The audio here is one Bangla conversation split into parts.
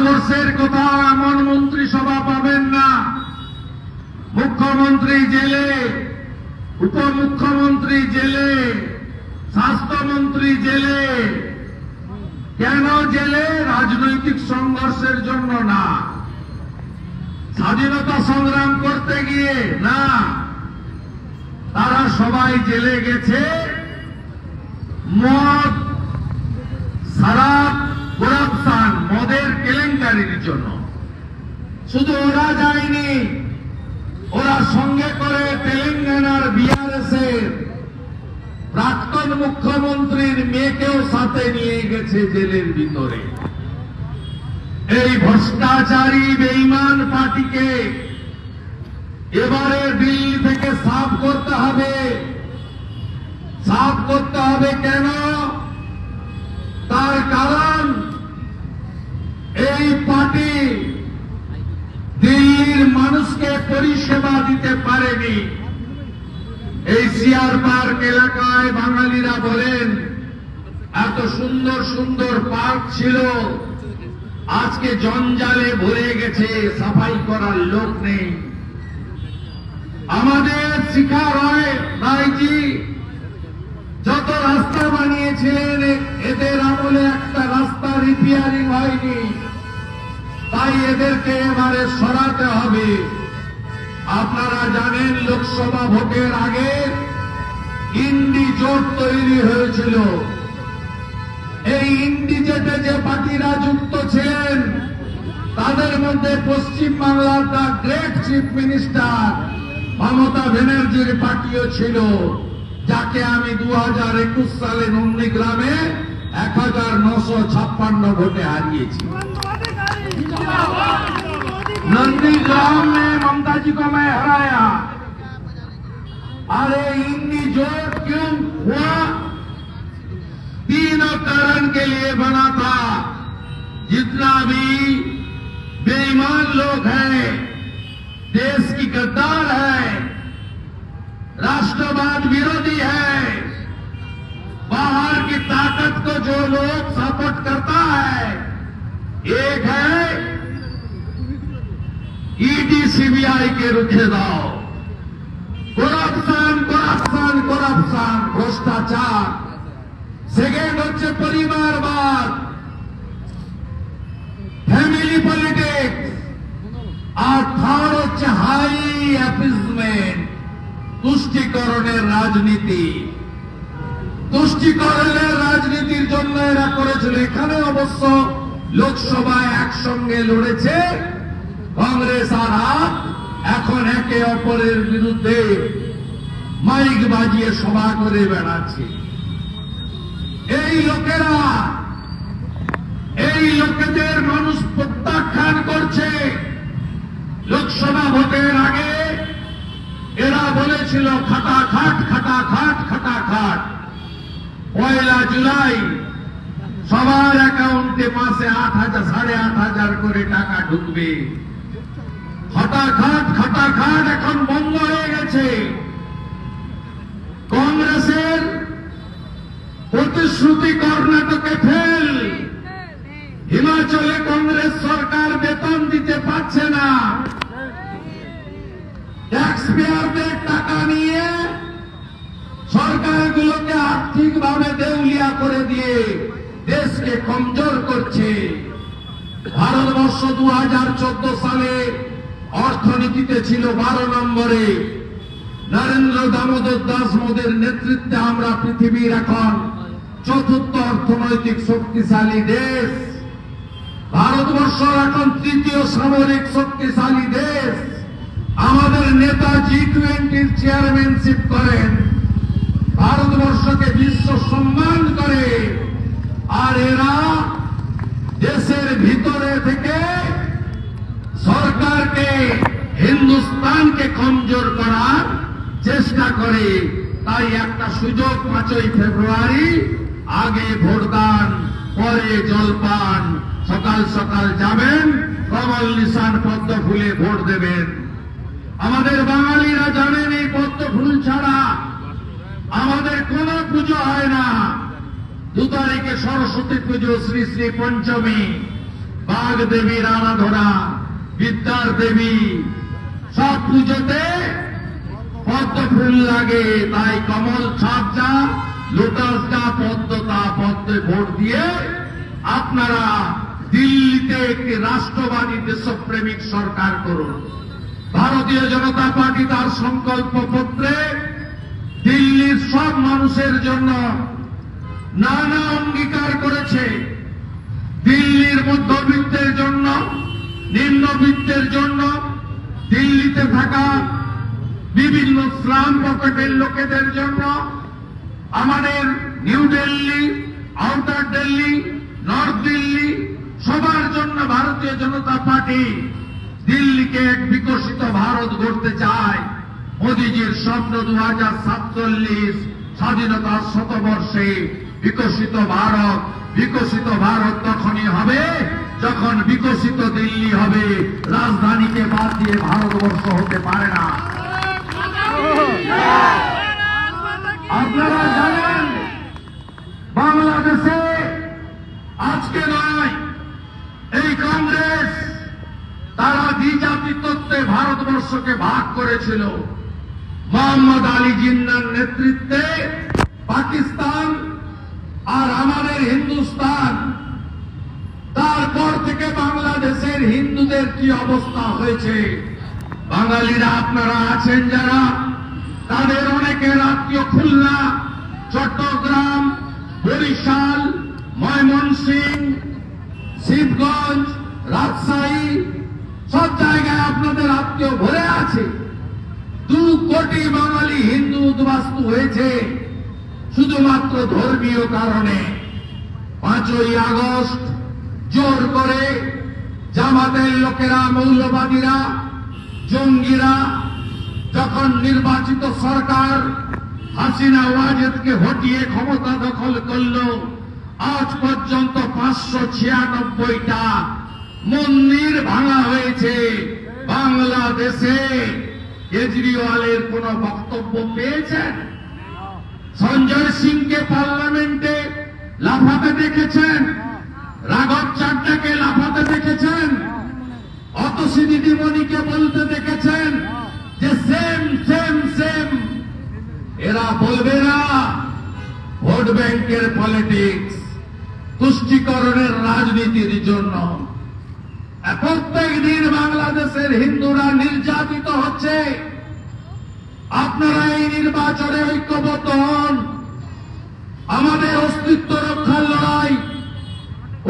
ভারতবর্ষের কোথাও এমন মন্ত্রিসভা পাবেন না। মুখ্যমন্ত্রী জেলে, উপমুখ্যমন্ত্রী জেলে, স্বাস্থ্যমন্ত্রী জেলে। কেন জেলে? রাজনৈতিক সংঘর্ষের জন্য না। স্বাধীনতা সংগ্রাম করতে গিয়ে না। তারা সবাই জেলে গেছে। মদ সারাপ করাপশন মদের কেলেঙ্কারির জন্য। শুধু ওরা যায়নি, ওরা সঙ্গে করে তেলেঙ্গানার বিআরএস এর প্রাক্তন মুখ্যমন্ত্রীর মেয়েকেও সাথে নিয়ে গেছে জেলের ভিতরে। এই ভ্রষ্টাচারী বেইমান পার্টিকে এবারে দিল্লি থেকে সাফ করতে হবে। সাফ করতে হবে কেন? তার কারণ এই পার্টি দিল্লির মানুষকে পরিষেবা দিতে পারেনি। এই সিয়ার পার্ক এলাকায় বাঙালিরা বলেন, এত সুন্দর সুন্দর পার্ক ছিল। আজকে জঞ্জালে ভরে গেছে, সাফাই করার লোক নেই। আমাদের শিখা রয় রায়জি যত রাস্তা বানিয়েছিলেন এদের আমলে একটা রাস্তা রিপেয়ারিং হয়নি। তাই এদেরকে এবারে সরাতে হবে। আপনারা জানেন, লোকসভা ভোটের আগে ইন্ডি জোট তৈরি হয়েছিল। এই ইন্ডি জোটে যে পার্টিরা যুক্ত ছিলেন, তাদের মধ্যে পশ্চিম বাংলার the great chief minister Mamata ব্যানার্জির পার্টিও ছিল, যাকে আমি দু হাজার একুশ সালে নন্দীগ্রামে এক হাজার নশো ছাপ্পান্ন ভোটে হারিয়েছি। नंदीग्राम में ममता जी को मैं हराया। अरे इंडी जोड़ क्यों हुआ? तीनों कारण के लिए बना था। जितना भी बेईमान लोग हैं, देश की गद्दार है, राष्ट्रवाद विरोधी है, बाहर की ताकत को जो लोग सपोर्ट करता है, एक है ইডি সিবিআই কে রুখে দাও। করাপশন করাপশন করাপশন, ভ্রষ্টাচার। সেকেন্ড হচ্ছে পরিবারবাদ ফ্যামিলি পলিটিক্স আর থার্ড হচ্ছে হাই অ্যাপিজমেন্ট তুষ্টিকরণের রাজনীতি। তুষ্টিকরণের রাজনীতির জন্য এরা করেছিল। এখানে অবশ্য লোকসভায় একসঙ্গে লড়েছে কংগ্রেস আর আপ, এখন একে অপরের বিরুদ্ধে মাইক বাজিয়ে সভা করে বেড়াচ্ছে। এই লোকেরা, এই লোকেদের মানুষ প্রত্যাখ্যান করছে। লোকসভা ভোটের আগে এরা বলেছিল, খাটা খাট খাটা খাট খাটা খাট। পয়লা জুলাই, সবার অ্যাকাউন্টে মাসে আট হাজার, সাড়ে আট হাজার করে টাকা ঢুকবে। খাটাখাট খাটাখাট এখন বন্ধ হয়ে গেছে। কংগ্রেসের প্রতিশ্রুতি কর্ণাটকে ফেল। হিমাচলে কংগ্রেস সরকার বেতন দিতে পারছে না। ট্যাক্স পেয়ারদের টাকা নিয়ে সরকারগুলোকে আর্থিকভাবে দেউলিয়া করে দিয়ে দেশকে কমজোর করছে। ভারতবর্ষ দু হাজার চোদ্দ সালে অর্থনীতিতে ছিল বারো নম্বরে। নরেন্দ্র দামোদর দাস মোদের নেতৃত্বে আমরা পৃথিবীর এখন চতুর্থ অর্থনৈতিক শক্তিশালী দেশ। ভারতবর্ষ এখন তৃতীয় সামরিক শক্তিশালী দেশ। আমাদের নেতা জি টোয়েন্টির চেয়ারম্যানশিপ করেন ভারতবর্ষকে বিশ্ব সম্মান করে আর এরা দেশের ভিতরে থেকে সরকারকে হিন্দুস্তানকে কমজোর করার করে তাই একটা সুযোগ পাঁচই ফেব্রুয়ারি। আগে ভোটদান, পরে জলপান, সকাল সকাল যাবেন কমল নিশান পদ্ম ফুলে ভোট দেবেন। আমাদের বাঙালিরা জানেন এই পদ্ম ফুল ছাড়া আমাদের কোনো পুজো হয় না। দু তারিখে সরস্বতী পুজো, শ্রী শ্রী পঞ্চমী। বাঘ দেবীর আরাধনা বিদ্যার দেবী, সব পুজোতে পদ্ম ফুল লাগে। তাই কমল ছাপ যা লোটাস যা পদ্ম তা পদ্মে ভোট দিয়ে আপনারা দিল্লিতে একটি রাষ্ট্রবাদী দেশপ্রেমিক সরকার করুন। ভারতীয় জনতা পার্টি তার সংকল্প পত্রে দিল্লির সব মানুষের জন্য নানা অঙ্গীকার করেছে। দিল্লির মধ্যবিত্তের জন্য, নিম্নবিত্তের জন্য, দিল্লিতে থাকা বিভিন্ন স্লাম পকেটের লোকেদের জন্য আমাদের new Delhi, outer Delhi, north Delhi সবার জন্য ভারতীয় জনতা পার্টি দিল্লিকে এক বিকশিত ভারত গড়তে চায়। মোদীজির স্বপ্ন দু হাজার সাতচল্লিশ স্বাধীনতার শতবর্ষে বিকশিত ভারত বিকশিত ভারত তখনই হবে যখন বিকশিত দিল্লি হবে। রাজধানীকে বাদ দিয়ে ভারতবর্ষ হতে পারে না। আপনারা জানেন, বাংলাদেশে আজকে নয়, এই কংগ্রেস তারা দ্বিজাতি ভারতবর্ষকে ভাগ করেছিল। মোহাম্মদ আলী জিন্নার নেতৃত্বে পাকিস্তান আর আমাদের হিন্দুস্তান, তারপর থেকে বাংলাদেশের হিন্দুদের কি অবস্থা হয়েছে? বাঙালিরা আপনারা আছেন যারা? তাদের অনেকের আত্মীয় খুলনা, চট্টগ্রাম, বরিশাল, ময়মনসিংহ, শিবগঞ্জ, রাজশাহী, সব জায়গায় আপনাদের আত্মীয় ভরে আছে। দু কোটি বাঙালি হিন্দু উদ্বাস্তু হয়েছে শুধুমাত্র ধর্মীয় কারণে। পাঁচই আগস্ট, জোর করে জামাতের লোকেরা, মৌলবাদীরা, জঙ্গিরা যখন নির্বাচিত সরকার হাসিনা ওয়াজেদকে হটিয়ে ক্ষমতা দখল করল। আজ পর্যন্ত পাঁচশো ছিয়ানব্বইটা মন্দির ভাঙা হয়েছে বাংলাদেশে। কেজরিওয়ালের কোন বক্তব্য পেয়েছেন? সঞ্জয় সিংকে পার্লামেন্টে লাফাতে দেখেছেন? রাঘব চাড্ডাকে লাফাতে দেখেছেন? অতসী দিদিমণিকে বলতে দেখেছেন? Same same same. এরা বলবে না, ভোট ব্যাংকের পলিটিক্স তুষ্টিকরণের রাজনীতির জন্য। প্রত্যেক দিন বাংলাদেশের হিন্দুরা নির্যাতিত হচ্ছে। আপনারা এই নির্বাচনে ঐক্যবদ্ধ হন। আমাদের অস্তিত্ব রক্ষার লড়াই।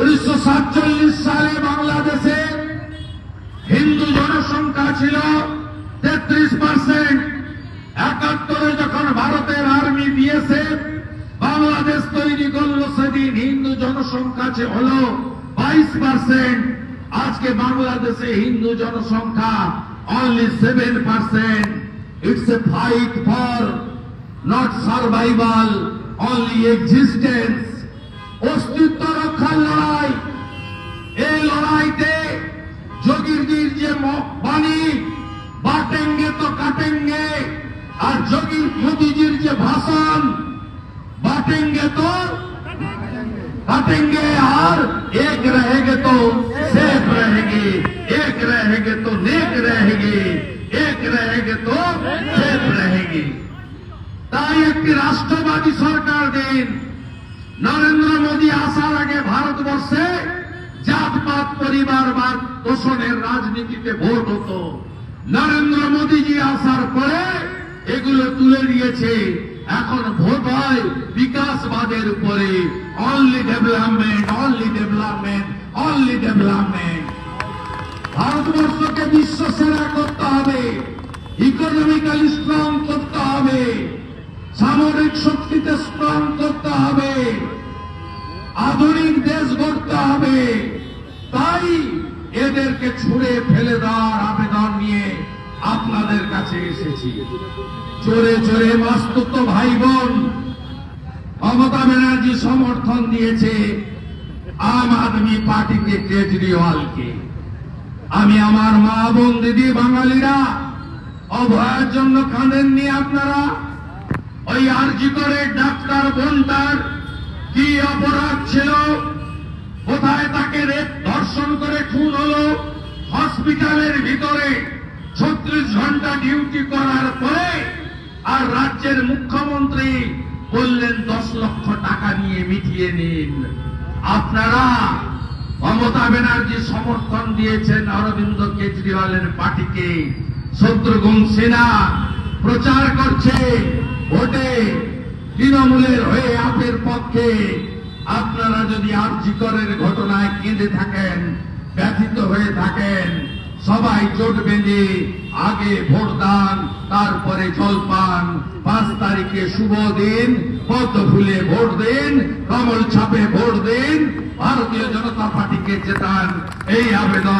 উনিশশো সাতচল্লিশ সালে বাংলাদেশে হিন্দু জনসংখ্যা ছিল তেত্রিশ পার্সেন্ট একাত্তরে যখন ভারতের আর্মি বিএসএফ বাংলাদেশ তৈরি জাতির হিন্দু জনসংখ্যা আছে হল বাইশ পার্সেন্ট আজকে বাংলাদেশে হিন্দু জনসংখ্যা only seven percent it's a fight for not survival only existence অস্তিত্ব রক্ষার লড়াই। এই লড়াইতে যোগীর যে বাণী, বাটেঙ্গে তো কাটেঙ্গে। আর যোগীর মোদীজির যে ভাষণ, বাটেঙ্গে তো काटेंगे और एक रहेंगे तो सेफ रहेंगे एक रहेंगे तो नेक रहेंगे एक रहेंगे तो सेफ रहेंगे তাই একটি রাষ্ট্রবাদী সরকার দিন নরেন্দ্র মোদী আসার আগে ভারতবর্ষে জাতপাত পরিবারবাদ তোষণের রাজনীতিতে ভোট হতো নরেন্দ্র মোদীজি আসার পরে এগুলো তুলে দিয়েছে এখন ভোট হয় বিকাশবাদের উপরে only development only development only development ভারতবর্ষকে বিশ্ব সেরা করতে হবে ইকোনমিক্যালি স্ট্রং করতে হবে, সামরিক শক্তিতে স্ট্রং করতে হবে, আধুনিক দেশ গড়তে হবে। তাই এদেরকে ছুঁড়ে ফেলে দেওয়ার আবেদন নিয়ে আপনাদের কাছে এসেছি। চোরে চোরে মাস্তুত ভাই বোন মমতা ব্যানার্জি সমর্থন দিয়েছে আম আদমি পার্টিকে কেজরিওয়ালকে। আমি আমার মা বোন দিদি বাঙালিরা অভয়ের জন্য কাঁদেননি আপনারা? ওই আরজি করে ডাক্তার বোনটার কি অপরাধ ছিল? কোথায় তাকে রেপ ধর্ষণ করে খুন হল? হসপিটালের ভিতরে ছত্রিশ ঘণ্টা ডিউটি করার পরে আর রাজ্যের মুখ্যমন্ত্রী বললেন, দশ লক্ষ টাকা নিয়ে মিটিয়ে নিন। আপনারা মমতা ব্যানার্জি সমর্থন দিয়েছেন অরবিন্দ কেজরিওয়ালের পার্টিকে। শত্রুঘ্ন সিনহা প্রচার করছে। ভোটে তৃণমূলের হয়ে আপের পক্ষে। আপনারা যদি আর্যিকরের ঘটনায় কেঁদে থাকেন, ব্যথিত হয়ে থাকেন সবাই জোট বেঁধে আগে ভোট দান, তারপরে জলপান পাঁচ তারিখে শুভ দিন পদ্ম ফুলে ভোট দিন, কমল ছাপে ভোট দিন। ভারতীয় জনতা পার্টিকে জেতান এই আবেদন।